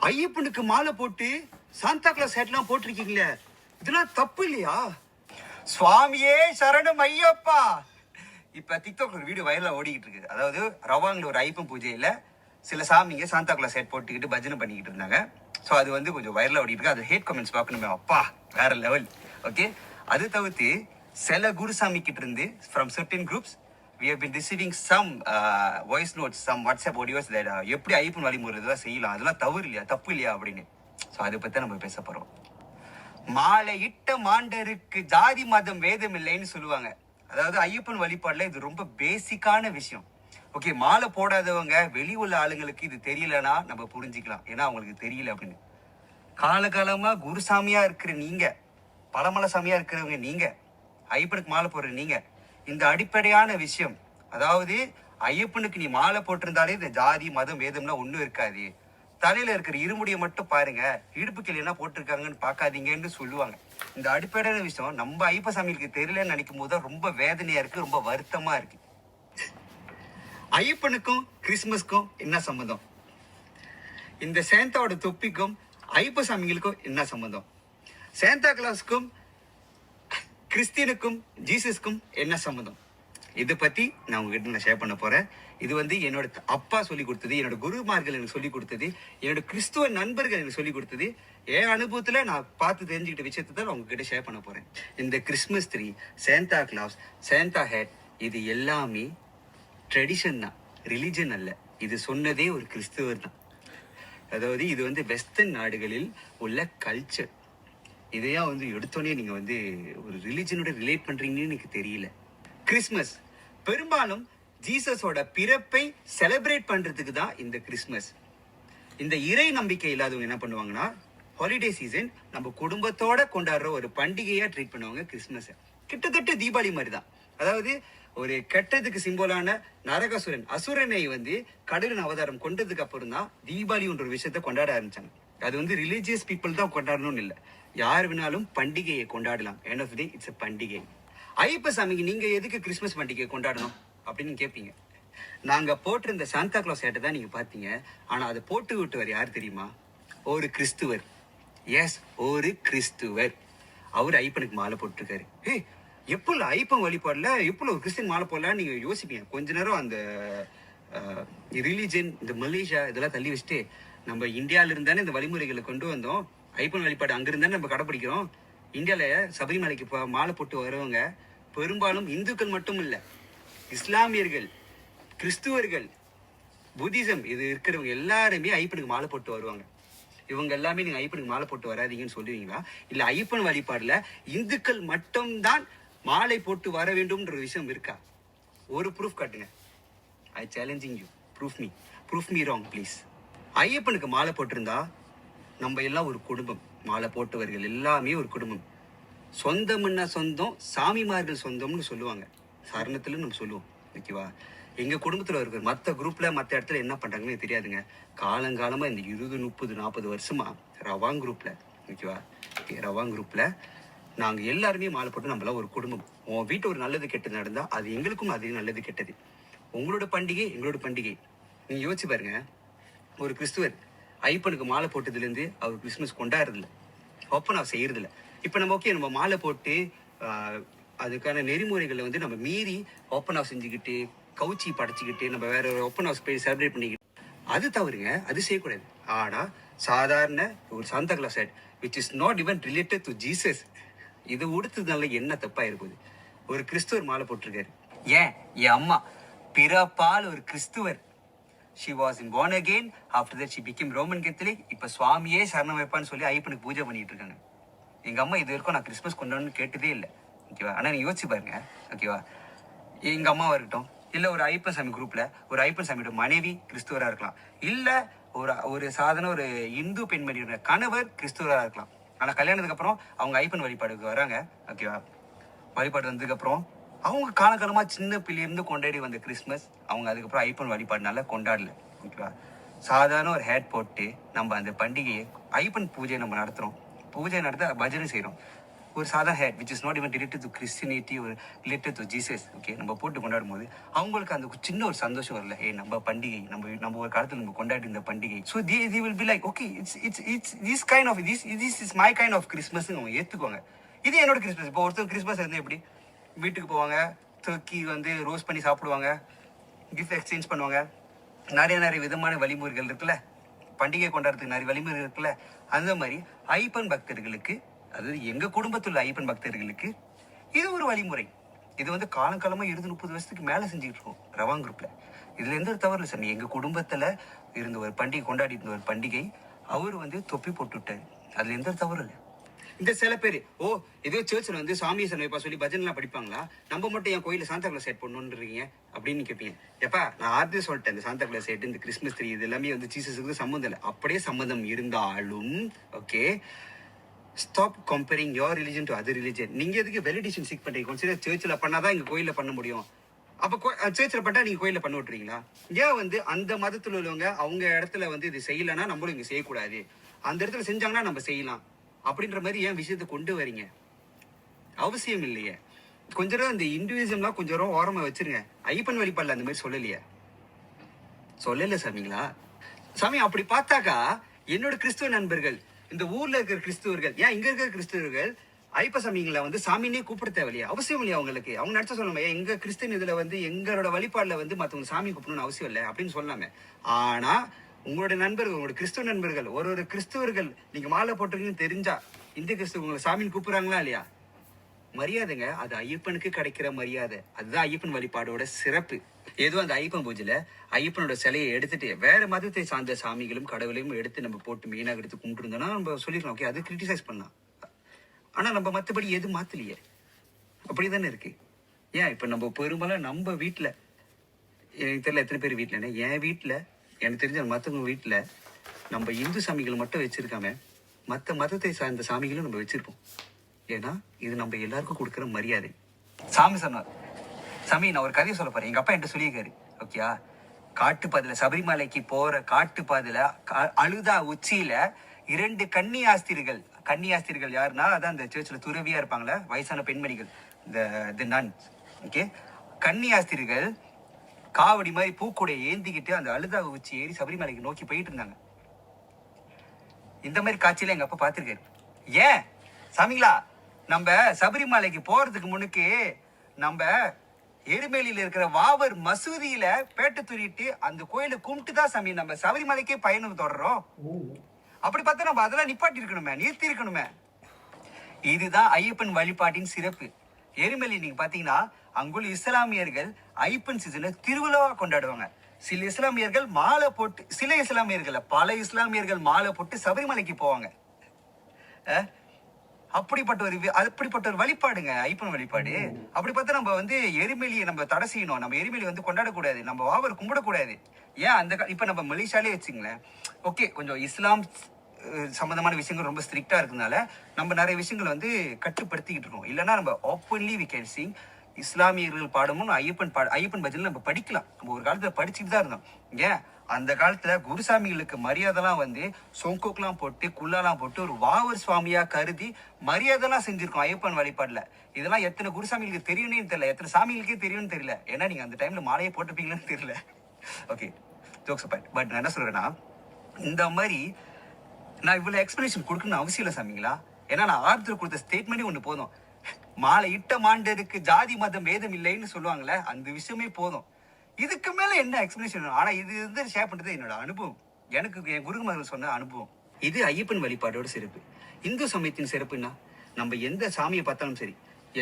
ஐயப்பனுக்கு மாலை போட்டு சாந்தா கிளாஸ் ஹேட்லாம் போட்டிருக்கீங்களே? இதெல்லாம் தப்பு இல்லையா? சுவாமியே சரணம் ஐயப்பா! இப்ப டிக்டாக்ல ஒரு வீடியோ வைரலா ஓடிக்கிட்டு இருக்கு. அதாவது ரவாங்கில் ஒரு ஐப்பன் பூஜையில் சில சாமிங்க சாந்தா கிளாஸ் ஹேட் போட்டுக்கிட்டு பஜனை பண்ணிக்கிட்டு இருந்தாங்க. ஸோ அது வந்து கொஞ்சம் வைரலா ஓடிட்டு இருக்கு. அது ஹேட் கமெண்ட்ஸ் பார்க்கணுமே. அப்பா வேற லெவல் ஓகே அது தவிர்த்து சில குருசாமி கிட்ட இருந்து from certain groups we have been receiving some uh, voice notes some WhatsApp audios that uh, எப்படி ஐப்பன் வழிமுறை இதெல்லாம் செய்யலாம்? அதெல்லாம் தவறு இல்லையா? தப்பு இல்லையா அப்படின்னு. ஸோ அதை பற்றி நம்ம பேச போகிறோம் மாலை இட்ட மாண்டருக்கு ஜாதி மதம் வேதம் இல்லைன்னு சொல்லுவாங்க. அதாவது ஐயப்பன் வழிபாடுல இது ரொம்ப பேசிக்கான விஷயம். ஓகே மாலை போடாதவங்க வெளி உள்ள ஆளுங்களுக்கு இது தெரியலனா நம்ம புரிஞ்சுக்கலாம். ஏன்னா அவங்களுக்கு தெரியல அப்படின்னு. காலகாலமாக குருசாமியாக இருக்கிற நீங்கள் பழமலை சாமியாக இருக்கிறவங்க நீங்கள் ஐயப்பனுக்கு மாலை போடுற நீங்கள் இந்த அடிப்படையான விஷயம். அதாவது ஐயப்பனுக்கு நீ மாலை போட்டிருந்தாலே இந்த ஜாதி மதம் வேதம்லாம் ஒன்றும் இருக்காது. தலையில இருக்கிற இருமுடியை மட்டும் பாருங்க. இடுப்புக்கு என்ன போட்டிருக்காங்கன்னு பார்க்காதீங்கன்னு சொல்லுவாங்க. இந்த அடிப்படையான விஷயம் நம்ம ஐயப்ப சாமிக்கு தெரியலன்னு நினைக்கும் போது தான் ரொம்ப வேதனையா இருக்கு ரொம்ப வருத்தமா இருக்கு. ஐயப்பனுக்கும் கிறிஸ்மஸ்க்கும் என்ன சம்மந்தம்? இந்த சேந்தாவோட தொப்பிக்கும் ஐயப்ப சாமிகளுக்கும் என்ன சம்மந்தம்? சேந்தா கிளாஸுக்கும் கிறிஸ்டியனுக்கும் ஜீசஸ்க்கும் என்ன சம்மந்தம் இதை பத்தி நான் உங்ககிட்ட நான் ஷேர் பண்ண போறேன். இது வந்து என்னோட அப்பா சொல்லி கொடுத்தது என்னோட குருமார்கள் எனக்கு சொல்லி கொடுத்தது என்னோட கிறிஸ்துவ நண்பர்கள் எனக்கு சொல்லி கொடுத்தது. என் அனுபவத்துல நான் பார்த்து தெரிஞ்சுக்கிட்ட விஷயத்தை தான் நான் உங்ககிட்ட ஷேர் பண்ண போறேன். இந்த Christmas tree Santa Claus Santa hat இது எல்லாமே ட்ரெடிஷன் தான். ரிலிஜன் அல்ல. இது சொன்னதே ஒரு கிறிஸ்துவர் தான். அதாவது இது வந்து வெஸ்டர்ன் நாடுகளில் உள்ள கல்ச்சர் இதையா வந்து எடுத்தோடனே நீங்க வந்து ஒரு ரிலிஜனோட ரிலேட் பண்றீங்கன்னு எனக்கு தெரியல. கிறிஸ்மஸ் பெரும்பாலும் ஜீசஸோட பிறப்பை செலிப்ரேட் பண்றதுக்கு தான் இந்த கிறிஸ்மஸ் இந்த இறை நம்பிக்கை இல்லாதவங்க என்ன பண்ணுவாங்கன்னா ஹாலிடே சீசன் நம்ம குடும்பத்தோட கொண்டாடுற ஒரு பண்டிகையா ட்ரீட் பண்ணுவாங்க கிறிஸ்மஸ் கிட்டத்தட்ட தீபாவளி மாதிரி தான் அதாவது ஒரு கெட்டதுக்கு சிம்போலான நரகசுரன் அசுரனை வந்து கடலின் அவதாரம் கொண்டதுக்கு அப்புறம் தான் தீபாவளின்ற ஒரு விஷயத்த கொண்டாட ஆரம்பிச்சாங்க. அது வந்து ரிலீஜியஸ் பீப்புள் தான் கொண்டாடணும்னு இல்லை. யார் வேணாலும் பண்டிகையை கொண்டாடலாம். எண்ட் ஆஃப் தி இட்ஸ் பண்டிகை. ஐப்ப சாமிக்கு நீங்க எதுக்கு கிறிஸ்மஸ் பண்டிகையை கொண்டாடணும்? அப்படின்னு கேட்பீங்க நாங்க போட்டிருந்த சாந்தா கிளாஸ் ஏட்டை தான் நீங்க பாத்தீங்க ஆனா அதை போட்டு விட்டவர் யார் தெரியுமா? ஒரு கிறிஸ்துவர். எஸ் ஒரு கிறிஸ்துவர். அவர் ஐப்பனுக்கு மாலை போட்டிருக்காரு. ஹே எப்பல ஐப்பன் வழிபாடல எப்படி ஒரு கிறிஸ்டின் மாலை போடலாம் நீங்க யோசிப்பீங்க. கொஞ்ச நேரம் அந்த ரிலீஜன் இந்த மலேசியா இதெல்லாம் தள்ளி வச்சுட்டு நம்ம இந்தியாவில இருந்தானே இந்த வழிமுறைகளை கொண்டு வந்தோம். ஐப்பன் வழிபாடு அங்க நம்ம கடைப்பிடிக்கிறோம் இந்தியாவில் சபரிமலைக்கு போ- மாலை போட்டு வரவங்க. பெரும்பாலும் இந்துக்கள் மட்டும் இல்லை இஸ்லாமியர்கள் கிறிஸ்துவர்கள் புத்திசம் இது இருக்கிறவங்க எல்லாருமே ஐப்பனுக்கு மாலை போட்டு வருவாங்க. இவங்க எல்லாமே நீங்கள் ஐப்பனுக்கு மாலை போட்டு வராதீங்கன்னு சொல்லுவீங்களா? இல்லை ஐப்பன் வழிபாடில் இந்துக்கள் மட்டும்தான் மாலை போட்டு வர வேண்டும்ன்ற விஷயம் இருக்கா? ஒரு ப்ரூஃப் காட்டுங்க. I challenging you proof me proof me wrong please ஐயப்பனுக்கு மாலை போட்டிருந்தா நம்ம எல்லாம் ஒரு குடும்பம். மாலை போட்டவர்கள் எல்லாமே ஒரு குடும்பம். சொந்தம்னா சொந்தம்? சாமிமார்கள் சொந்தம்னு சொல்லுவாங்க. சரணத்தில் நம்ம சொல்லுவோம். ஓகேவா எங்கள் குடும்பத்தில் இருக்கிற மற்ற குரூப்பில் மற்ற இடத்துல என்ன பண்ணுறாங்கன்னு தெரியாதுங்க. காலங்காலமாக இந்த இருபது முப்பது நாற்பது வருஷமாக ரவாங் குரூப்பில் ஓகேவா ரவாங் குரூப்பில் நாங்கள் எல்லாருமே மாலை போட்டு நம்மளாம் ஒரு குடும்பம். உன் வீட்டு ஒரு நல்லது கெட்டது நடந்தால் அது எங்களுக்கும் அது நல்லது கெட்டது. உங்களோட பண்டிகை எங்களோட பண்டிகை. நீங்கள் யோசிச்சு பாருங்க. ஒரு கிறிஸ்துவர் ஐப்பனுக்கு மாலை போட்டதுலேருந்து அவர் கிறிஸ்மஸ் கொண்டாடுறதில்ல. ஓப்பன் ஆஃப் செய்கிறதில்ல இப்போ நம்ம ஓகே நம்ம மாலை போட்டு அதுக்கான நெறிமுறைகளை வந்து நம்ம மீறி ஓப்பன் ஹவுஸ் செஞ்சுக்கிட்டு கவுச்சி படைச்சிக்கிட்டு நம்ம வேற ஒரு ஓப்பன் ஹவுஸ் போய் செலிப்ரேட் பண்ணிக்கிட்டு அது தவறுங்க. அது செய்யக்கூடாது. ஆனால் சாதாரண ஒரு Santa Claus set which is not even related to Jesus இது உடுத்ததுனால என்ன தப்பாக இருக்குது? ஒரு கிறிஸ்துவர் மாலை போட்டிருக்காரு. ஏன்? என் அம்மா. பிறப்பால் ஒரு கிறிஸ்துவர். She was in born again after that she became Roman Catholic இப்போ சுவாமியே சரணம் வைப்பான்னு சொல்லி ஐயப்பனுக்கு பூஜை பண்ணிட்டு இருக்காங்க. எங்கள் அம்மா இது வரைக்கும் நான் கிறிஸ்மஸ் கொண்டாடணும்னு கேட்டதே இல்லை. ஓகேவா ஆனால் நீங்கள் யோசிச்சு பாருங்க. ஓகேவா எங்கள் அம்மாவாக இருக்கட்டும் இல்லை ஒரு ஐப்பன் சாமி குரூப்பில் ஒரு ஐப்பன் சாமியோட மனைவி கிறிஸ்துவராக இருக்கலாம். இல்லை ஒரு ஒரு சாதாரண ஒரு இந்து பெண்மணியோட கணவர் கிறிஸ்துவராக இருக்கலாம். ஆனால் கல்யாணத்துக்கு அப்புறம் அவங்க ஐப்பன் வழிபாடுக்கு வராங்க. ஓகேவா வழிபாடு வந்ததுக்கப்புறம் அவங்க காலகாலமாக சின்ன பிள்ளையிலேருந்து கொண்டாடி வந்த கிறிஸ்மஸ் அவங்க அதுக்கப்புறம் ஐப்பன் வழிபாடுனால கொண்டாடல ஓகேவா சாதாரண ஒரு ஹேட் போட்டு நம்ம அந்த பண்டிகையை ஐப்பன் பூஜை நம்ம நடத்துகிறோம் பூஜை நடத்த பஜனை செய்கிறோம் ஒரு சாதா hat which is not even related to Christianity ஒரு ரிலேட்டட் டு ஜீசஸ் ஓகே நம்ம போட்டு கொண்டாடும் போது அவங்களுக்கு அந்த சின்ன ஒரு சந்தோஷம் வரல. ஏ நம்ம பண்டிகை நம்ம நம்ம ஒரு காலத்தில் நம்ம கொண்டாடி இந்த பண்டிகை. So the the will be like okay it's it's it's this kind of this this is my kind of Christmas அவங்க ஏற்றுக்குவாங்க இது என்னோட கிறிஸ்மஸ் இப்போ ஒருத்தர் கிறிஸ்மஸ் இருந்தால் எப்படி? வீட்டுக்கு போவாங்க. தூக்கி வந்து ரோஸ் பண்ணி சாப்பிடுவாங்க. கிஃப்ட் எக்ஸ்சேஞ்ச் பண்ணுவாங்க. நிறைய நிறைய விதமான வழிமுறைகள் இருக்குல்ல. பண்டிகை கொண்டாடுறதுக்கு நிறைய வழிமுறை இருக்குல்ல. அந்த மாதிரி ஐப்பன் பக்தர்களுக்கு அதாவது எங்கள் குடும்பத்தில் உள்ள ஐப்பன் பக்தர்களுக்கு இது ஒரு வழிமுறை. இது வந்து காலங்காலமாக இருபது முப்பது வருஷத்துக்கு மேலே செஞ்சுட்டு இருக்கோம். ரவாங் குரூப்பில் இதில் எந்த ஒரு தவறு இல்லை சார். எங்கள் குடும்பத்தில் இருந்த ஒரு பண்டிகை கொண்டாடி இருந்த ஒரு பண்டிகை அவர் வந்து தொப்பி போட்டுவிட்டார் அதில் எந்த ஒரு தவறும் இல்லை. இந்த சில பேர் ஓ இதே சர்ச்சில் வந்து சாமியை சனவைப்பா சொல்லி பஜன்லாம் படிப்பாங்களா? நம்ம மட்டும் என் கோயிலில் சாந்தா கிளாஸ் செட் இருக்கீங்க அப்படின்னு கேட்பீங்க எப்பா நான் ஆர்டர் சொல்லிட்டேன் இந்த சாந்தா கிளாஸ் செட் இந்த கிறிஸ்மஸ் ட்ரீ இது எல்லாமே வந்து ஜீசஸுக்கு சம்மந்தம் இல்லை. அப்படியே சம்மந்தம் இருந்தாலும் okay stop comparing your religion to other religion நீங்க எதுக்கு வெலிடேஷன் சீக் பண்ணுறீங்க கொஞ்சம் சர்ச்சில் பண்ணாதான் இங்கே கோயிலில் பண்ண முடியும். அப்போ சேர்ச்சில் பண்ணால் நீங்கள் கோயிலில் பண்ண விட்டுறீங்களா? ஏன் வந்து அந்த மதத்தில் உள்ளவங்க அவங்க இடத்துல வந்து இது செய்யலைன்னா நம்மளும் இங்கே செய்யக்கூடாது. அந்த இடத்துல செஞ்சாங்கன்னா நம்ம செய்யலாம். அப்படின்ற மாதிரி ஏன் விஷயத்தை கொண்டு வரீங்க? அவசியம் இல்லையே. கொஞ்ச நேரம் இந்த இண்டிவிஜுவல்லாம் கொஞ்சம் நேரம் ஓரமாக வச்சிருங்க. ஐப்பன் வழிபாடில் அந்த மாதிரி சொல்லலையே. சொல்லல சாமிங்களா? சாமி அப்படி பார்த்தாக்கா என்னோட கிறிஸ்துவ நண்பர்கள் இந்த ஊர்ல இருக்கிற கிறிஸ்துவர்கள் ஏன் இங்க இருக்கிற கிறிஸ்துவர்கள் ஐப்ப சாமிங்களை வந்து சாமினே கூப்பிட தேவையில்லையா. அவசியம் இல்லையா அவங்களுக்கு? அவங்க நடத்த சொல்லலாமே எங்க கிறிஸ்டின் இதுல வந்து எங்களோட வழிபாடுல வந்து மத்தவங்க சாமி கூப்பிடணும்னு அவசியம் இல்லை அப்படின்னு சொல்லலாமே ஆனா உங்களோட நண்பர்கள் உங்களோட கிறிஸ்துவ நண்பர்கள் ஒரு ஒரு கிறிஸ்துவர்கள் நீங்க மாலை போட்டிருக்கீங்கன்னு தெரிஞ்சா இந்திய கிறிஸ்துவ உங்களை சாமின்னு கூப்பிடுறாங்களா இல்லையா? மரியாதைங்க அது ஐயப்பனுக்கு கிடைக்கிற மரியாதை. அதுதான் ஐயப்பன் வழிபாடோட சிறப்பு. ஏதோ அந்த ஐயப்பன் பூஜையில ஐயப்பனோட சிலையை எடுத்துட்டு வேற மதத்தை சார்ந்த சாமிகளும் கடவுளையும் எடுத்து நம்ம போட்டு மெயினாக எடுத்து கும்பிட்டுருந்தோம்னா நம்ம சொல்லிடலாம். ஓகே அது கிரிட்டிசைஸ் பண்ணலாம். ஆனா நம்ம மத்தபடி எதுவும் மாத்தலையே? அப்படிதானே இருக்கு. ஏன் இப்ப நம்ம பெரும்பாலும் நம்ம வீட்டில் எனக்கு தெரியல எத்தனை பேர் வீட்டுல என் வீட்டில் எனக்கு தெரிஞ்ச மற்றவங்க வீட்டில் நம்ம இந்து சாமிகள் மட்டும் வச்சுருக்காம மற்ற மதத்தை சார்ந்த சாமிகளும் நம்ம வச்சுருப்போம். ஏன்னா இது நம்ம எல்லாருக்கும் கொடுக்குற மரியாதை. சாமி சொன்னார். சாமி நான் ஒரு கதையை சொல்ல போகிறேன் எங்கள் அப்பா என்கிட்ட சொல்லியிருக்காரு. ஓகேயா? காட்டுப்பாதையில் சபரிமலைக்கு போகிற காட்டுப்பாதையில் கா- அழுதா உச்சியில் இரண்டு கன்னியாஸ்திரிகள். கன்னியாஸ்திரிகள் யாருன்னா அதான் அந்த சர்ச்சில் துறவியா இருப்பாங்களே வயசான பெண்மணிகள். இந்த தி நன் ஓகே கன்னியாஸ்திரிகள் காவடி மாதிரி பூக்கூடைய ஏந்திக்கிட்டு அந்த அழுதா உச்சி ஏறி சபரிமலைக்கு நோக்கி போயிட்டு இருந்தாங்க. இந்த மாதிரி காட்சியில எங்க அப்பா பார்த்துருக்காரு. ஏன்? சாமிங்களா நம்ம சபரிமலைக்கு போறதுக்கு முன்னுக்கு நம்ம எருமேலியில் இருக்கிற வாவர் மசூதியில பேட்டை துரிட்டு அந்த கோயிலை கும்பிட்டு தான் சாமி நம்ம சபரிமலைக்கே பயணம் தொடர்றோம். அப்படி பார்த்தா நம்ம அதெல்லாம் நிப்பாட்டி இருக்கணுமே நிறுத்தி இருக்கணுமே இதுதான் ஐயப்பன் வழிபாட்டின் சிறப்பு. எருமேலி இன்னைக்கு பாத்தீங்கன்னா அங்குள்ள இஸ்லாமியர்கள் ஐப்பன் சீசனை திருவிழாவா கொண்டாடுவாங்க. சில இஸ்லாமியர்கள் மாலை போட்டு சில இஸ்லாமியர்கள் பல இஸ்லாமியர்கள் மாலை போட்டு சபரிமலைக்கு போவாங்க. அப்படிப்பட்ட ஒரு அப்படிப்பட்ட ஒரு வழிபாடுங்க ஐப்பன் வழிபாடு. அப்படி பார்த்தா நம்ம வந்து எரிமலியை நம்ம தடை செய்யணும். நம்ம எரிமலி வந்து கொண்டாடக்கூடாது. நம்ம வாவர் கும்பிடக்கூடாது. ஏன் அந்த இப்போ இப்ப நம்ம மலேசியாலே வச்சுங்களேன். ஓகே கொஞ்சம் இஸ்லாம் சம்மந்தமான விஷயங்கள் ரொம்ப ஸ்ட்ரிக்டாக இருக்கிறதுனால நம்ம நிறைய விஷயங்கள் வந்து கட்டுப்படுத்திக்கிட்டு இருக்கோம். இல்லைன்னா நம்ம ஓப்பன்லி வி கேன் சிங் இஸ்லாமியர்கள் பாடமும் ஐயப்பன் பாட ஐயப்பன் பஜனை நம்ம படிக்கலாம். நம்ம ஒரு காலத்தில் படிச்சுட்டு தான் இருந்தோம். ஏன்? அந்த காலத்தில் குருசாமிகளுக்கு மரியாதைலாம் வந்து சொங்கோக்கெலாம் போட்டு குல்லாலாம் போட்டு ஒரு வாவர் சுவாமியாக கருதி மரியாதைலாம் செஞ்சுருக்கோம் ஐயப்பன் வழிபாடில் இதெல்லாம் எத்தனை குருசாமிகளுக்கு தெரியும்னே தெரியல. எத்தனை சாமிகளுக்கே தெரியும்னு தெரியல. ஏன்னா நீங்கள் அந்த டைமில் மாலையை போட்டுப்பீங்கன்னு தெரியல. ஓகே ஜோக்ஸ் பட் பட் நான் என்ன சொல்கிறேன்னா இந்த மாதிரி நான் இவ்வளவு எக்ஸ்பிளேஷன் கொடுக்கணும்னு அவசியம் இல்லை சாமிங்களா? ஏன்னா நான் ஆர்டர் கொடுத்த ஸ்டேட்மெண்ட்டே ஒன்று போதும். மாலை இட்ட மாண்டதுக்கு ஜாதி மதம் வேதம் இல்லைன்னு சொல்லுவாங்களே அந்த விஷயமே போதும். இதுக்கு மேலே என்ன எக்ஸ்பிளேஷன் ஆனால் இது வந்து ஷேர் பண்ணுறது என்னோட அனுபவம். எனக்கு என் குருகுமார்கள் சொன்ன அனுபவம். இது ஐயப்பன் வழிபாடோட சிறப்பு. இந்து சமயத்தின் சிறப்புன்னா நம்ம எந்த சாமியை பார்த்தாலும் சரி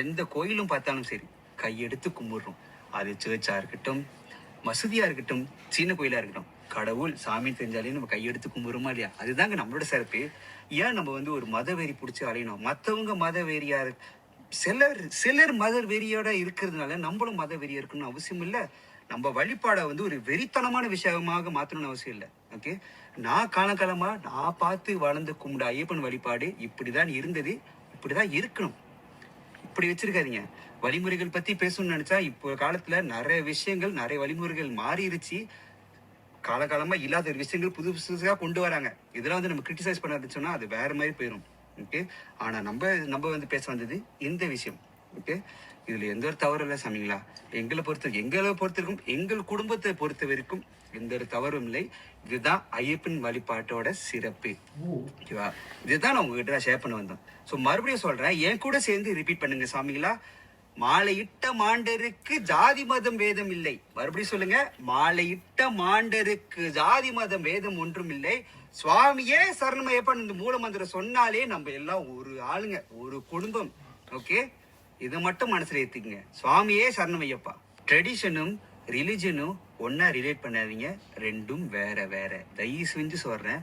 எந்த கோயிலும் பார்த்தாலும் சரி கையெடுத்து கும்பிடுறோம். அது சர்ச்சாக இருக்கட்டும் மசூதியாக இருக்கட்டும் சின்ன கோயிலாக இருக்கட்டும். கடவுள் சாமி தெரிஞ்சாலே நம்ம கையெடுத்து கும்பிடுறோமா இல்லையா? அதுதாங்க நம்மளோட சிறப்பு. ஏன் நம்ம வந்து ஒரு மத வெறி பிடிச்சி அலையணும்? மற்றவங்க மத வெறியா சிலர் சிலர் மத வெறியோட இருக்கிறதுனால நம்மளும் மத வெறியா இருக்கணும்னு அவசியம் இல்லை. நம்ம வழிபாடை வந்து ஒரு வெறித்தனமான விஷயமாக மாற்றணும்னு அவசியம் இல்லை. ஓகே? நான் காலகாலமா நான் பார்த்து வளர்ந்து கும்பிட ஐயப்பன் வழிபாடு இப்படிதான் இருந்தது. இப்படிதான் இருக்கணும். இப்படி வச்சிருக்காதீங்க. வழிமுறைகள் பற்றி பேசணும்னு நினச்சா இப்போ காலத்தில் நிறைய விஷயங்கள் நிறைய வழிமுறைகள் மாறிடுச்சு காலகாலமா இல்லாத ஒரு விஷயங்கள் புது புதுசாக கொண்டு வராங்க. இதெல்லாம் வந்து நம்ம கிரிட்டிசைஸ் பண்ண சொன்னா அது வேற மாதிரி போயிடும் ஓகே ஆனா நம்ம நம்ம வந்து பேச வந்தது இந்த விஷயம். ஓகே இதுல எந்த ஒரு தவறும் இல்லை சாமிங்களா? எங்களை பொறுத்த எங்களை பொறுத்திருக்கும் எங்கள் குடும்பத்தை பொறுத்த வரைக்கும் எந்த ஒரு தவறும் இல்லை. இதுதான் ஐயப்பன் வழிபாட்டோட சிறப்பு. ஓகேவா இதுதான் நான் உங்ககிட்ட ஷேர் பண்ண வந்தோம் ஸோ மறுபடியும் சொல்றேன் என் கூட சேர்ந்து ரிப்பீட் பண்ணுங்க சாமிங்களா? மாலையிட்ட மாண்டருக்கு ஜாதி மதம் வேதம் இல்லை. மறுபடியும் சொல்லுங்க மாலையிட்ட மாண்டருக்கு ஜாதி மதம் வேதம் ஒன்றும் இல்லை. சுவாமியே சரணமயப்பன் இந்த மூலமந்திரம் சொன்னாலே நம்ம எல்லாம் ஒரு ஆளுங்க ஒரு குடும்பம். ஓகே? இதை மட்டும் மனசுல ஏத்துக்குங்க. சுவாமியே சரணமையப்பா. ட்ரெடிஷனும் ரிலிஜனும் ஒன்னா ரிலேட் பண்ணாதீங்க. ரெண்டும் வேற வேற. தயவு செஞ்சு சொல்றேன்.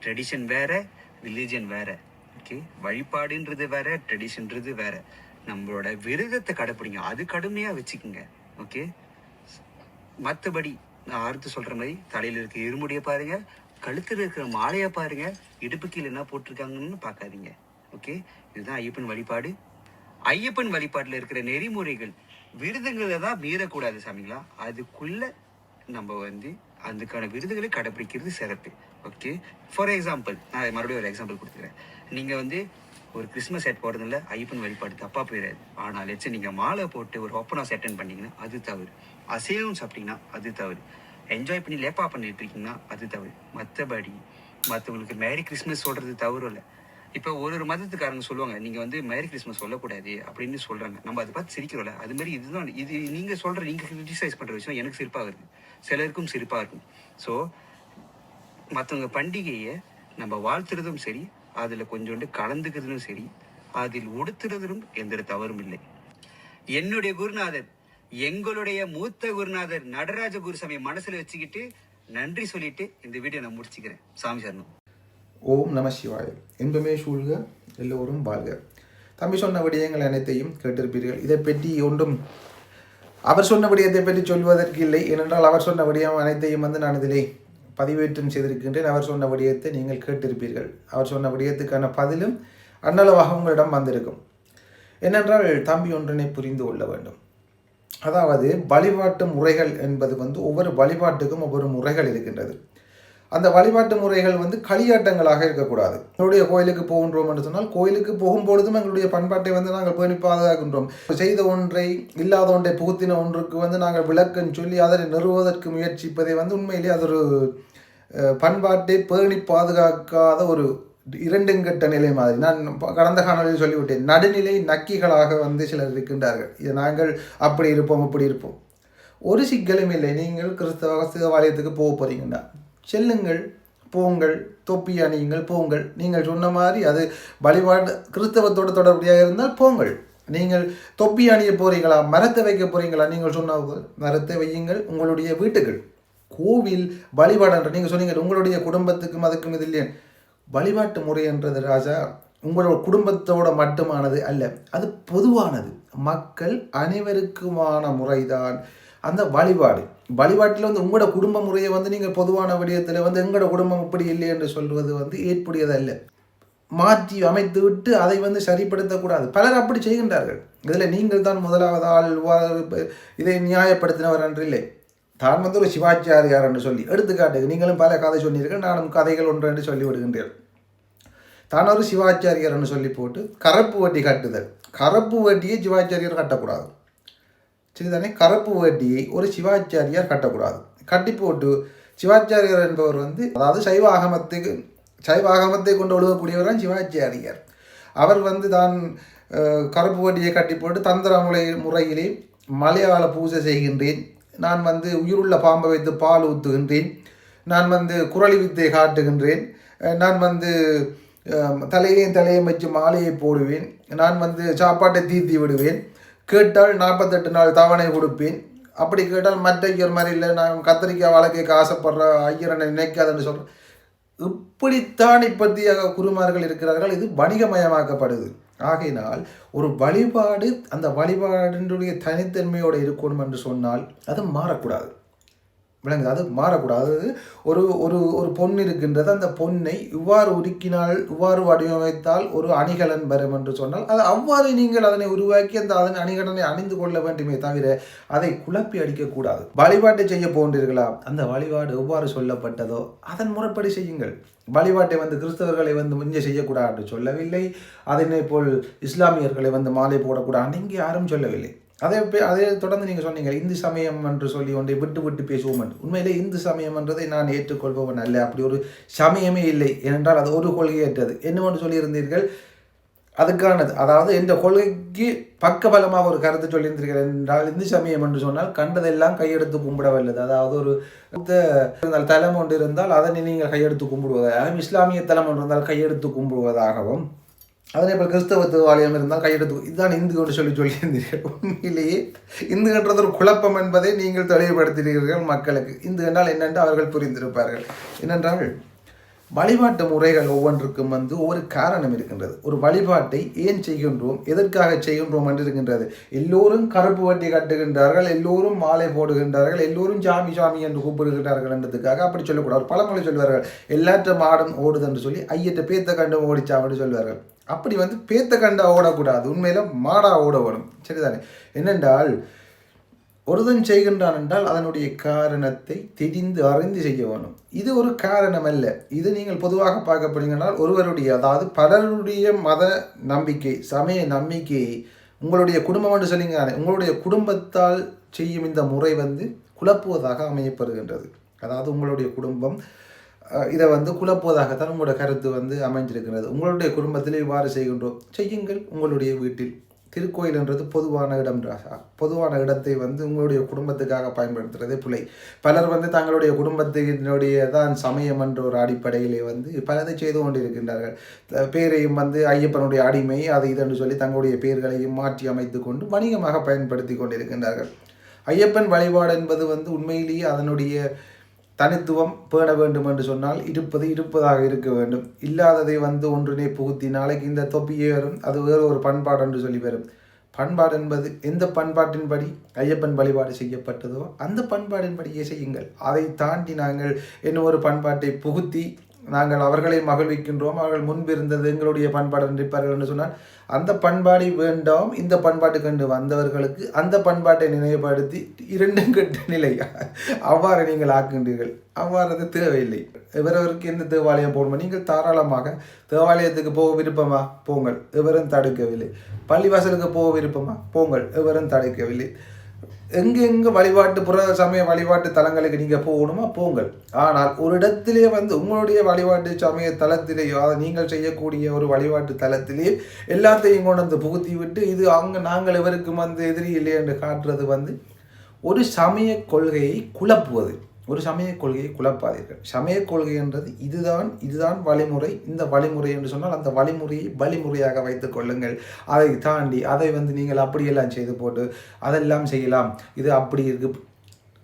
ட்ரெடிஷன் வேற ரிலிஜன் வேற. ஓகே? வழிபாடுன்றது வேற ட்ரெடிஷன்ன்றது வேற. நம்மளோட விரதத்தை கடைப்பிடிங்க. அது கடுமையாக வச்சுக்கோங்க. ஓகே மற்றபடி நான் அடுத்து சொல்கிற மாதிரி தலையில் இருக்க இருமுடியை பாருங்கள் கழுத்தில் இருக்கிற மாலையை பாருங்கள் இடுப்பு கீழே என்ன போட்டிருக்காங்கன்னு பார்க்காதீங்க. ஓகே இதுதான் ஐயப்பன் வழிபாடு. ஐயப்பன் வழிபாட்டில் இருக்கிற நெறிமுறைகள் விருதுங்களை தான் மீறக்கூடாது சாமிங்களா? அதுக்குள்ளே நம்ம வந்து அதுக்கான விருதுகளை கடைப்பிடிக்கிறது சிறப்பு. ஓகே ஃபார் எக்ஸாம்பிள் நான் மறுபடியும் ஒரு எக்ஸாம்பிள் கொடுத்துக்கிறேன். நீங்கள் வந்து ஒரு கிறிஸ்மஸ் செட் போடுறதுல ஐயப்பன் வழிபாடு தப்பா போயிடாது. ஆனால் லட்சம் நீங்க மாலை போட்டு ஒரு ஒப்பனாஸ் அட்டன் பண்ணீங்கன்னா அது தவறு. அசைவம் சாப்பிட்டீங்கன்னா அது தவறு. என்ஜாய் பண்ணி லேப்பா பண்ணிட்டு இருக்கீங்கன்னா அது தவறு. மற்றபடி மற்றவங்களுக்கு மேரி கிறிஸ்மஸ் சொல்றது தவறு இல்லை. இப்போ ஒரு ஒரு மதத்துக்காரங்க சொல்லுவாங்க நீங்கள் வந்து மேரி கிறிஸ்மஸ் சொல்லக்கூடாது அப்படின்னு சொல்கிறாங்க நம்ம அதை பார்த்து சிரிக்கிறோம்ல. அது மாதிரி இதுதான் இது நீங்கள் சொல்கிற நீங்கள் கிரிட்டிசைஸ் பண்ணுற விஷயம் எனக்கு சிரிப்பாக இருக்குது சிலருக்கும் சிரிப்பாக இருக்கும். ஸோ மற்றவங்க பண்டிகையை நம்ம வாழ்த்துறதும் சரி அதில் கொஞ்சோண்டு கலந்துக்கிறதும் சரி அதில் உடுத்துறதும் எந்த தவறும் இல்லை. என்னுடைய குருநாதர் எங்களுடைய மூத்த குருநாதர் நடராஜ குருசாமியை மனசில் வச்சுக்கிட்டு நன்றி சொல்லிட்டு இந்த வீடியோ நான் முடிச்சுக்கிறேன். சாமி சரணம். ஓம் நம சிவாய. இன்பமே சூழ்க எல்லோரும் வாழ்க. தம்பி சொன்ன விடயங்கள் அனைத்தையும் கேட்டிருப்பீர்கள். இதை பற்றி ஒன்றும் அவர் சொன்ன விடயத்தை பற்றி சொல்வதற்கு இல்லை. ஏனென்றால் அவர் சொன்ன விடயம் அனைத்தையும் வந்து நான் இதிலே பதிவேற்றம் செய்திருக்கின்றேன். அவர் சொன்ன விடயத்தை நீங்கள் கேட்டிருப்பீர்கள். அவர் சொன்ன விடயத்துக்கான பதிலும் அன்னளவாக உங்களிடம் வந்திருக்கும். என்னென்றால் தம்பி ஒன்றினை புரிந்து கொள்ள வேண்டும். அதாவது வழிபாட்டு முறைகள் என்பது வந்து ஒவ்வொரு வழிபாட்டுக்கும் ஒவ்வொரு முறைகள் இருக்கின்றது. அந்த வழிபாட்டு முறைகள் வந்து களியாட்டங்களாக இருக்கக்கூடாது. எங்களுடைய கோயிலுக்கு போகின்றோம் என்று சொன்னால் கோயிலுக்கு போகும்பொழுதும் எங்களுடைய பண்பாட்டை வந்து நாங்கள் பேணி பாதுகாக்கின்றோம். செய்த ஒன்றை இல்லாத ஒன்றை புகுத்தின ஒன்றுக்கு வந்து நாங்கள் விளக்குன்னு சொல்லி அதனை நிறுவுவதற்கு முயற்சிப்பதை வந்து உண்மையிலே அது ஒரு பண்பாட்டை பேணி பாதுகாக்காத ஒரு இரண்டுங்கட்ட நிலை மாதிரி. நான் கடந்த காணொலியில் சொல்லிவிட்டேன் நடுநிலை நக்கிகளாக வந்து சிலர் இருக்கின்றார்கள். இது நாங்கள் அப்படி இருப்போம் இப்படி இருப்போம். ஒரு சிக்கலும் இல்லை. நீங்கள் கிறிஸ்தவ சிவாலயத்துக்கு போக போகிறீங்கன்னா செல்லுங்கள் போங்கள் தொப்பி அணியுங்கள் போங்கள். நீங்கள் சொன்ன மாதிரி அது வழிபாடு கிறிஸ்தவத்தோடு தொடர்புடையாக இருந்தால் போங்கள். நீங்கள் தொப்பி அணிய போகிறீங்களா மரத்தை வைக்க போகிறீங்களா நீங்கள் சொன்ன மரத்தை வையுங்கள் உங்களுடைய வீட்டுகள். கோவில் வழிபாடுன்ற நீங்கள் சொன்னீங்க உங்களுடைய குடும்பத்துக்கும் அதுக்கும் இது இல்லையே. வழிபாட்டு முறை என்றது ராஜா உங்களோட குடும்பத்தோட மட்டுமானது அல்ல அது பொதுவானது. மக்கள் அனைவருக்குமான முறைதான். அந்த வழிபாடு. வழிபாட்டில் வந்து உங்களோட குடும்ப முறையை வந்து நீங்கள் பொதுவான விடயத்தில் வந்து எங்களோட குடும்பம் இப்படி இல்லை என்று சொல்வது வந்து ஏற்புடையதல்ல. மாற்றி அமைத்து விட்டு அதை வந்து சரிப்படுத்தக்கூடாது. பலர் அப்படி செய்கின்றார்கள். இதில் நீங்கள் தான் முதலாவது ஆள் இதை நியாயப்படுத்தினவர் என்று இல்லை. தான் வந்து ஒரு சிவாச்சாரியார் என்று சொல்லி எடுத்துக்காட்டுக்கு நீங்களும் பல கதை சொன்னீர்கள் நானும் கதைகள் ஒன்று என்று சொல்லி விடுகின்றேன். தான் ஒரு சிவாச்சாரியார் என்று சொல்லி போட்டு கரப்பு வட்டி கட்டுதல். கரப்பு வட்டியை சிவாச்சாரியார் கட்டக்கூடாது. சரிதானே கருப்பு வேட்டியை ஒரு சிவாச்சாரியார் கட்டக்கூடாது. கட்டி போட்டு சிவாச்சாரியார் என்பவர் வந்து அதாவது சைவ ஆகமத்துக்கு சைவ ஆகமத்தை கொண்டு ஒழுகக்கூடியவர் தான் சிவாச்சாரியார். அவர் வந்து தான் கருப்பு வேட்டியை கட்டி போட்டு தந்திர முறை முறையிலே மலையாள பூஜை செய்கின்றேன். நான் வந்து உயிருள்ள பாம்பை வைத்து பால் ஊற்றுகின்றேன் நான் வந்து குரளி வித்தை காட்டுகின்றேன். நான் வந்து தலையையும் தலையை வச்சு மாலையை போடுவேன். நான் வந்து சாப்பாட்டை தீர்த்தி விடுவேன். கேட்டால் நாற்பத்தெட்டு நாள் தவணை கொடுப்பேன். அப்படி கேட்டால் மற்ற ஐயர் மாதிரி இல்லை நான் கத்திரிக்காய் வழக்கைக்கு ஆசைப்படுற ஐயர் என்னை நினைக்காதுன்னு சொல்கிறேன் இப்படித்தான் இப்பத்திய குருமார்கள் இருக்கிறார்கள். இது வணிகமயமாக்கப்படுது. ஆகையினால் ஒரு வழிபாடு அந்த வழிபாடினுடைய தனித்தன்மையோடு இருக்கணும் என்று சொன்னால் அது மாறக்கூடாது. விளங்குது. அது மாறக்கூடாது. அது ஒரு ஒரு ஒரு பொன் இருக்கின்றது. அந்த பொன்னை இவ்வாறு உருக்கினால் இவ்வாறு வடிவமைத்தால் ஒரு அணிகலன் வரும் என்று சொன்னால் அது அவ்வாறு நீங்கள் அதனை உருவாக்கி அந்த அதன் அணிகலனை அணிந்து கொள்ள வேண்டுமே தவிர அதை குழப்பி அடிக்கக்கூடாது. வழிபாட்டை செய்ய போன்றீர்களா அந்த வழிபாடு எவ்வாறு சொல்லப்பட்டதோ அதன் முறைப்படி செய்யுங்கள். வழிபாட்டை வந்து கிறிஸ்தவர்களை வந்து முஞ்ச செய்யக்கூடாது சொல்லவில்லை. அதனை போல் இஸ்லாமியர்களை வந்து மாலை போடக்கூடாது. இங்கே யாரும் சொல்லவில்லை. அதே அதே தொடர்ந்து நீங்கள் சொன்னீங்க இந்து சமயம் என்று சொல்லி ஒன்றை விட்டு விட்டு பேசுவோம் என்று. உண்மையிலே இந்து சமயம் என்றதை நான் ஏற்றுக்கொள்பவன் அல்ல. அப்படி ஒரு சமயமே இல்லை. ஏனென்றால் அது ஒரு கொள்கையற்றது. என்னவென்று சொல்லியிருந்தீர்கள்? அதுக்கானது. அதாவது இந்த கொள்கைக்கு பக்கபலமாக ஒரு கருத்து சொல்லியிருந்தீர்கள் என்றால் இந்து சமயம் என்று சொன்னால் கண்டதெல்லாம் கையெடுத்து கும்பிட வல்லது. அதாவது ஒரு இருந்தால் தலம் ஒன்று இருந்தால் அதனை நீங்கள் கையெடுத்து கும்பிடுவதாகவும் இஸ்லாமிய தலம் ஒன்று இருந்தால் கையெடுத்து கும்பிடுவதாகவும். அதே போல் கிறிஸ்தவ தேவாலயம் இருந்தால் கையெடுத்து இதுதான் இந்து என்று சொல்லி சொல்லியிருந்தீர்கள். உண்மையிலேயே இந்துன்றது ஒரு குழப்பம் என்பதை நீங்கள் தெளிவுபடுத்தினீர்கள் மக்களுக்கு. இந்து என்றால் என்னென்று அவர்கள் புரிந்திருப்பார்கள். என்னென்றால் வழிபாட்டு முறைகள் ஒவ்வொன்றுக்கும் வந்து ஒரு காரணம் இருக்கின்றது. ஒரு வழிபாட்டை ஏன் செய்கின்றோம்? எதற்காக செய்கின்றோம் என்று இருக்கின்றது. எல்லோரும் கருப்பு வட்டி கட்டுகின்றார்கள் எல்லோரும் மாலை போடுகின்றார்கள் எல்லோரும் சாமி சாமி என்று கூப்பிடுகின்றார்கள் என்றதுக்காக அப்படி சொல்லக்கூடாது. பழமொழி சொல்வார்கள் எல்லாற்ற மாடும் ஓடுது என்று சொல்லி ஐயற்ற பேத்த கண்டு ஓடிச்சா அப்படின்னு சொல்வார்கள். அப்படி வந்து பேத்த கண்டா ஓடக்கூடாது. உண்மையில் மாடா ஓட வேணும் சரிதானே? என்னென்றால் ஒருதன் செய்கின்றான் என்றால் அதனுடைய காரணத்தை தெரிந்து அறிந்து செய்ய வேணும் இது ஒரு காரணம் அல்ல இது நீங்கள் பொதுவாக பார்க்க ஒருவருடைய அதாவது பலருடைய மத நம்பிக்கை சமய நம்பிக்கையை உங்களுடைய குடும்பம் என்று சொன்னீங்க உங்களுடைய குடும்பத்தால் செய்யும் இந்த முறை வந்து குழப்புவதாக அமையப்படுகின்றது. அதாவது உங்களுடைய குடும்பம் இதை வந்து குழப்புவதாகத்தான் உங்களோட கருத்து வந்து அமைஞ்சிருக்கிறது. உங்களுடைய குடும்பத்தில் இவ்வாறு செய்கின்றோம். செய்யுங்கள் உங்களுடைய வீட்டில். திருக்கோயில் என்றது பொதுவான இடம் ராசா பொதுவான இடத்தை வந்து உங்களுடைய குடும்பத்துக்காக பயன்படுத்துகிறதே பிள்ளை பலர் வந்து தங்களுடைய குடும்பத்தினுடைய தான் சமயம் என்ற ஒரு அடிப்படையிலே வந்து பலதை செய்து கொண்டிருக்கின்றார்கள். பேரையும் வந்து ஐயப்பனுடைய அடிமை அது இதென்று சொல்லி தங்களுடைய பெயர்களையும் மாற்றி அமைத்து கொண்டு வணிகமாக பயன்படுத்தி கொண்டிருக்கின்றார்கள். ஐயப்பன் வழிபாடு என்பது வந்து உண்மையிலேயே அதனுடைய தனித்துவம் பேண வேண்டும் என்று சொன்னால் இருப்பது இருப்பதாக இருக்க வேண்டும். இல்லாததை வந்து ஒன்றினை புகுத்தி நாளைக்கு இந்த தொப்பியே வரும் அது வேறு ஒரு பண்பாடு என்று சொல்லி வரும் பண்பாடு என்பது எந்த பண்பாட்டின்படி ஐயப்பன் வழிபாடு செய்யப்பட்டதோ அந்த பண்பாடின்படியே செய்யுங்கள். அதை தாண்டி நாங்கள் இன்னும் ஒரு பண்பாட்டை புகுத்தி நாங்கள் அவர்களை மகிழ்விக்கின்றோம். அவர்கள் முன்பிருந்தது எங்களுடைய பண்பாடு நிற்பார்கள் என்று சொன்னால் அந்த பண்பாடை வேண்டாம். இந்த பண்பாட்டு கண்டு வந்தவர்களுக்கு அந்த பண்பாட்டை நினைவுபடுத்தி இரண்டும் கெட்ட நிலை. அவ்வாறு நீங்கள் ஆக்குகின்றீர்கள். அவ்வாறு அது தேவையில்லை. இவரவருக்கு எந்த தேவாலயம் போகணுமா நீங்கள் தாராளமாக தேவாலயத்துக்கு போக விருப்பமா? போங்கள். எவரும் தடுக்கவில்லை. பள்ளிவாசலுக்கு போக விருப்பமா? போங்கள். எவரும் தடுக்கவில்லை. எங்கெங்கே வழிபாட்டு புற சமய வழிபாட்டு தலங்களுக்கு நீங்கள் போகணுமா போங்கள். ஆனால் ஒரு இடத்திலே வந்து உங்களுடைய வழிபாட்டு சமய தலத்திலேயோ அதை நீங்கள் செய்யக்கூடிய ஒரு வழிபாட்டு தலத்திலே எல்லாத்தையும் கொண்டு வந்து புகுத்தி விட்டு இது அங்கே நாங்கள் இவருக்கு வந்து எதிரி இல்லை என்று காட்டுறது வந்து ஒரு சமய கொள்கையை குழப்புவது. ஒரு சமய கொள்கையை குழப்பாதீர்கள். சமய கொள்கை என்றது இதுதான் இதுதான் வழிமுறை. இந்த வழிமுறை என்று சொன்னால் அந்த வழிமுறையை வழிமுறையாக வைத்துக் கொள்ளுங்கள். அதை தாண்டி அதை வந்து நீங்கள் அப்படியெல்லாம் செய்து போட்டு அதெல்லாம் செய்யலாம். இது அப்படி இருக்கு.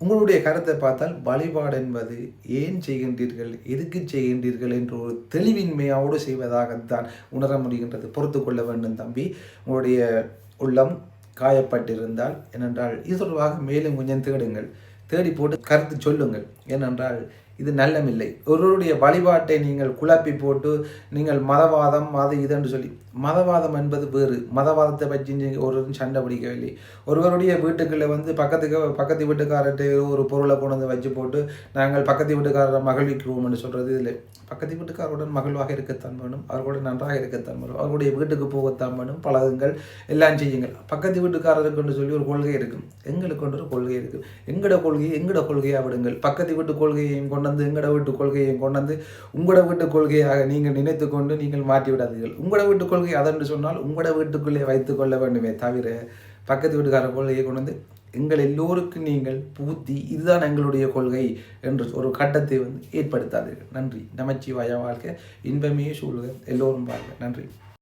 உங்களுடைய கருத்தை பார்த்தால் வழிபாடு என்பது ஏன் செய்கின்றீர்கள் எதுக்கு செய்கின்றீர்கள் என்ற ஒரு தெளிவின்மையோடு செய்வதாகத்தான் உணர முடிகின்றது. பொறுத்து கொள்ள வேண்டும் தம்பி. உங்களுடைய உள்ளம் காயப்பட்டிருந்தால் ஏனென்றால் இது தொடர்பாக மேலும் கொஞ்சம் தேடுங்கள். தேடி போட்டு கருத்து சொல்லுங்கள். ஏனென்றால் இது நல்லமில்லை. ஒருவருடைய வழிபாட்டை நீங்கள் குழப்பி போட்டு நீங்கள் மதவாதம் அது இதுன்னு சொல்லி மதவாதம் என்பது வேறு. மதவாதத்தை பற்றி நீங்கள் ஒருவரும் சண்டை பிடிக்கவில்லை. ஒருவருடைய வீட்டுக்குள்ளே வந்து பக்கத்துக்கு பக்கத்து வீட்டுக்காரர்கிட்ட ஒரு பொருளை கொண்டு வந்து வச்சு போட்டு நாங்கள் பக்கத்து வீட்டுக்காரரை மகிழ்விக்கிறோம் சொல்கிறது இல்லை. பக்கத்து வீட்டுக்காரருடன் மகிழ்வாக இருக்கத்தான் வேணும். அவர்களுடன் நன்றாக இருக்கத்தான் வேணும். அவர்களுடைய வீட்டுக்கு போகத்தான் வேணும். பழகுங்கள். எல்லாம் செய்யுங்கள். பக்கத்து வீட்டுக்காரருக்குன்னு சொல்லி ஒரு கொள்கை இருக்கும் எங்களுக்கு ஒரு கொள்கை இருக்குது எங்களோட கொள்கையை எங்களோட கொள்கையாக விடுங்கள். பக்கத்து வீட்டு கொள்கையையும் கொண்டு வந்து எங்களோட வீட்டு கொள்கையையும் கொண்டு வந்து உங்களோட வீட்டு கொள்கையாக நீங்கள் நினைத்து கொண்டு நீங்கள் மாற்றி விடாதீர்கள். உங்களோட வீட்டு கொள்கை அதென்று சொன்னால் உங்களோட வீட்டுக்குள்ளே வைத்து கொள்ள வேண்டுமே தவிர பக்கத்து வீட்டுக்கார கொள்கையை கொண்டு வந்து எங்கள் எல்லோருக்கும் நீங்கள் பூத்தி இதுதான் எங்களுடைய கொள்கை என்று ஒரு கட்டத்தை வந்து ஏற்படுத்தாதீர்கள். நன்றி. நமச்சிவாய வாழ்க்கை இன்பமே சூழ்க. எல்லோரும் வாழ்க. நன்றி.